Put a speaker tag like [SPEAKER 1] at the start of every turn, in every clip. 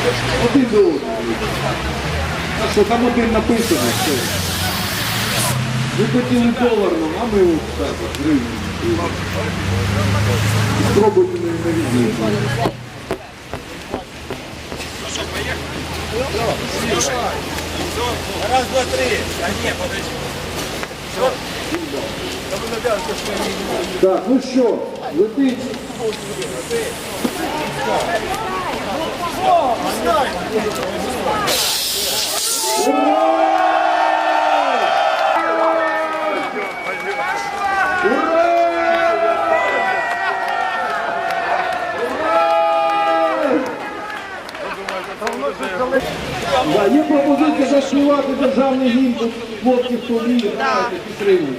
[SPEAKER 1] Один до одного. А що там один написано, що? Ви хотіли доларно, а ми от так, гривні. Спробуйте на навідні.
[SPEAKER 2] Раз, два, три. А ні, подожди.
[SPEAKER 1] Так, ну що, летить. Да, є пропозиція заспівати державний гімн, тут хлопці, хто вміє, давайте підтримують.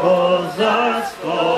[SPEAKER 3] козацького.